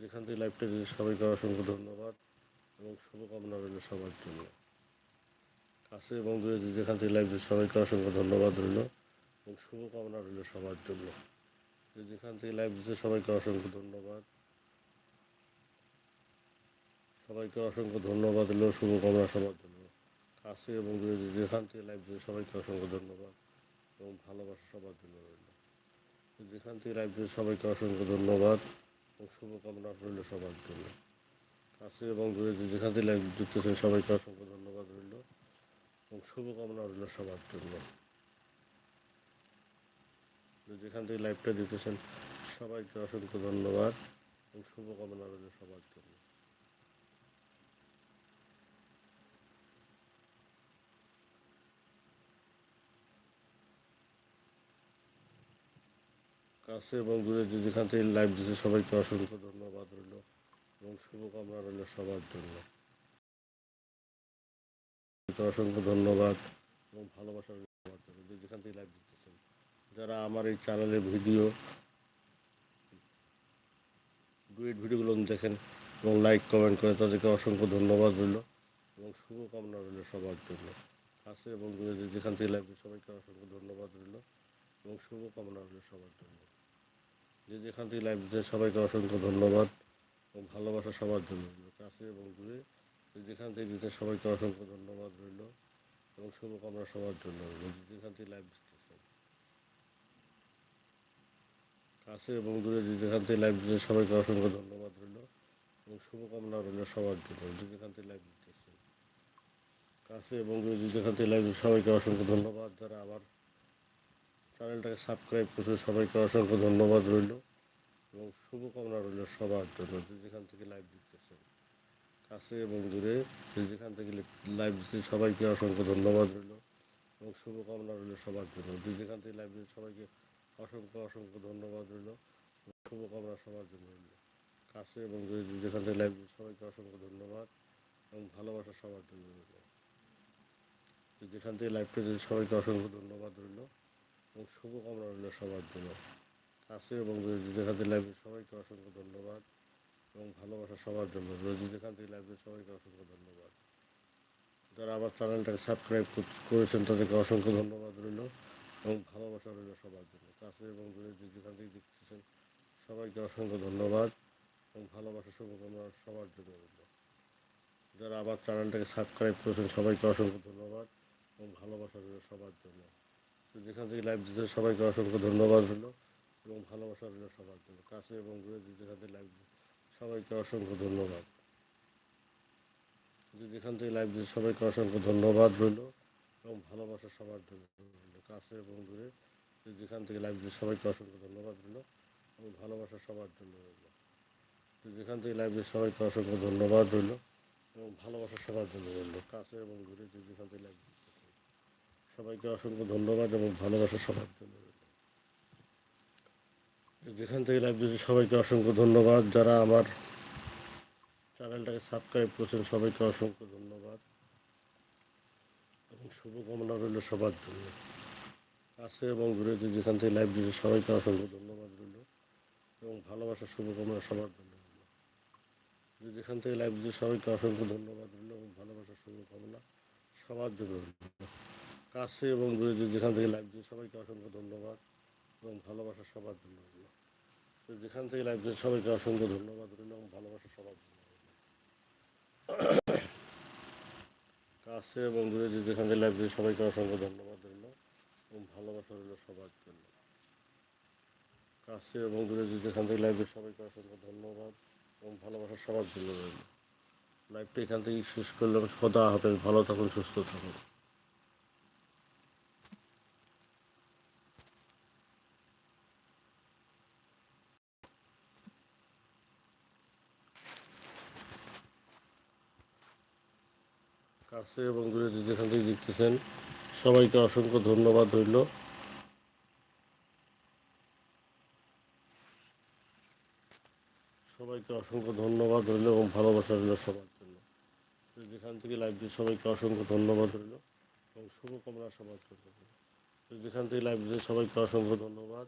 যেখান থেকে লাইভটা দিয়েছে সবাইকে অসংখ্য ধন্যবাদ এবং শুভকামনা রইল সবার জন্য। কাছে এবং দূরে যেখান থেকে লাইভ সবাইকে অসংখ্য ধন্যবাদ রইল এবং শুভকামনা রইল সবার জন্য। যেখান থেকে লাইভ দিতে সবাইকে অসংখ্য ধন্যবাদ। সবাইকে অসংখ্য ধন্যবাদ রইল, শুভকামনা সবার জন্য। কাছে এবং দূরে যেখান থেকে লাইভ দিতে সবাইকে অসংখ্য ধন্যবাদ এবং ভালোবাসা সবার জন্য রইল। যেখান থেকে লাইভ দিতে সবাইকে অসংখ্য ধন্যবাদ। শুভকামনা রইল সবার জন্য। কাছে এবং দূরে যেখান থেকে দিতেছেন সবাইকে অসংখ্য ধন্যবাদ রইল এবং শুভকামনা রইল সবার জন্য। যেখান থেকে লাইভটা দিতেছেন সবাইকে অসংখ্য ধন্যবাদ এবং শুভকামনা রইল সবার জন্য। কাছে এবং দূরে যেখান থেকে লাইভ দিতে সবাইকে অসংখ্য ধন্যবাদ রইল এবং শুভকামনা রইল সবার জন্য। অসংখ্য ধন্যবাদ এবং ভালোবাসা সবার জন্য, যে যেখান থেকে লাইভ দিতেছেন যারা আমার এই চ্যানেলের ভিডিও ডুয়েট ভিডিওগুলো দেখেন এবং লাইক কমেন্ট করে, তাদেরকে অসংখ্য ধন্যবাদ রইল এবং শুভকামনা রইল সবার জন্য। কাছে এবং দূরে যেখান থেকে লাইভ সবাইকে অসংখ্য ধন্যবাদ রইল এবং শুভকামনা রইল সবার জন্য। যে যেখান থেকে লাইভ দিতে সবাইকে অসংখ্য ধন্যবাদ এবং ভালোবাসা সবার জন্য। কাছে এবং দূরে যেখান থেকে দিতে সবাইকে অসংখ্য ধন্যবাদ রইল এবং শুভকামনা সবার জন্য যেখান থেকে লাইভ দিতেছেন কাছে এবং দূরে যেখান থেকে লাইভ দিতে সবাইকে অসংখ্য ধন্যবাদ রইল এবং শুভকামনা রইল সবার জন্য যেখান থেকে লাইভ দিতেছেন কাছে এবং দূরে যেখান থেকে লাইভ সবাইকে অসংখ্য ধন্যবাদ। যারা আবার চ্যানেলটাকে সাবস্ক্রাইব করছে, সবাইকে অসংখ্য ধন্যবাদ রইল এবং শুভকামনা রইল সবার জন্য, যে যেখান থেকে লাইভ দিতেছেন কাছে এবং দূরে যে যেখান থেকে লাইভ দিচ্ছে সবাইকে অসংখ্য ধন্যবাদ রইল এবং শুভকামনা রইল সবার জন্য। যে যেখান থেকে লাইভ দিচ্ছে সবাইকে অসংখ্য অসংখ্য ধন্যবাদ রইল শুভকামনা সবার জন্য রইল। কাছে এবং দূরে যে যেখান থেকে লাইভ দিচ্ছে সবাইকে অসংখ্য ধন্যবাদ এবং ভালোবাসা সবার জন্য রইল। যেখান থেকে লাইভটা দিচ্ছে সবাইকে অসংখ্য ধন্যবাদ রইল। এবং শুভকামনা রইল সবার জন্য। কাছে এবং দূরে যে যেখান থেকে লাইভ সবাইকে অসংখ্য ধন্যবাদ এবং ভালোবাসা সবার জন্য। রোজি যেখান থেকে দিচ্ছে সবাইকে অসংখ্য ধন্যবাদ। যারা আমার চ্যানেলটাকে সাবস্ক্রাইব করেছেন, তাদেরকে অসংখ্য ধন্যবাদ রইল এবং ভালোবাসা রইল সবার জন্য। কাছে এবং দূরে যেখান থেকে দেখতেছেন, সবাইকে অসংখ্য ধন্যবাদ এবং ভালোবাসা, শুভকামনা সবার জন্য রইল। যারা আমার চ্যানেলটাকে সাবস্ক্রাইব করেছেন, সবাইকে অসংখ্য ধন্যবাদ এবং ভালোবাসা রইল সবার জন্য। যেখান থেকে লাইভ দিতে সবাইকে অসংখ্য ধন্যবাদ রইল এবং ভালোবাসা রইল সবার জন্য। কাছে এবং দূরে যে যেখান থেকে লাইভ সবাইকে অসংখ্য ধন্যবাদ। যেখান থেকে লাইভ দিতে, সবাইকে অসংখ্য ধন্যবাদ রইল এবং ভালোবাসা সবার জন্য কাছে এবং দূরে যেখান থেকে লাইভ দিতে, সবাইকে অসংখ্য ধন্যবাদ রইল এবং ভালোবাসা সবার জন্য রইল যে যেখান থেকে লাইভ দিতে, সবাইকে অসংখ্য ধন্যবাদ রইল এবং ভালোবাসা সবার জন্য রইল কাছে এবং দূরে যে যেখান থেকে লাইভ সবাইকে অসংখ্য ধন্যবাদ এবং ভালোবাসা সবার জন্য। যেখান থেকে লাইভ দিয়েছে সবাইকে অসংখ্য ধন্যবাদ। যারা আমার চ্যানেলটাকে সাবস্ক্রাইব করছেন, সবাইকে অসংখ্য ধন্যবাদ। এবং শুভকামনা রইল সবার জন্য। কাছে এবং দূরে যে যেখান থেকে লাইভ দিয়েছে সবাইকে অসংখ্য ধন্যবাদ রইল। এবং ভালোবাসা, শুভকামনা সবার জন্য যেখান থেকে লাইভ দিয়েছে সবাইকে অসংখ্য ধন্যবাদ রইল এবং ভালোবাসা, শুভকামনা সবার জন্য রইল। কাছে এবং দূরে যেখান থেকে লাইভ দিয়েছে সবাইকে অসংখ্য ধন্যবাদ এবং ভালোবাসা সবার জন্য রইল। তো যেখান থেকে লাইভ দিয়েছে সবাইকে অসংখ্য ধন্যবাদ রইল এবং ভালোবাসা সবার জন্য কাছে এবং দূরে যেখান থেকে লাইভ দিয়েছে সবাইকে অসংখ্য ধন্যবাদ রইল এবং ভালোবাসা রইল সবার জন্য। কাছে এবং দূরে যেখান থেকে লাইভ দিয়েছে সবাইকে অসংখ্য ধন্যবাদ এবং ভালোবাসা সবার জন্য রইল। লাইভটা এখান থেকেই শেষ করলাম। সদা হাফেজ, ভালো থাকুন, সুস্থ থাকুন। কাছে এবং দূরে যেখান থেকে দেখতেছেন, সবাইকে অসংখ্য ধন্যবাদ রইল। সবাইকে অসংখ্য ধন্যবাদ রইল এবং ভালোবাসা রইল সবার জন্য। যেখান থেকে লাইভ দিয়ে সবাইকে অসংখ্য ধন্যবাদ রইল এবং শুভকামনা সবার জন্য। যেখান থেকে লাইভ দিয়ে সবাইকে অসংখ্য ধন্যবাদ।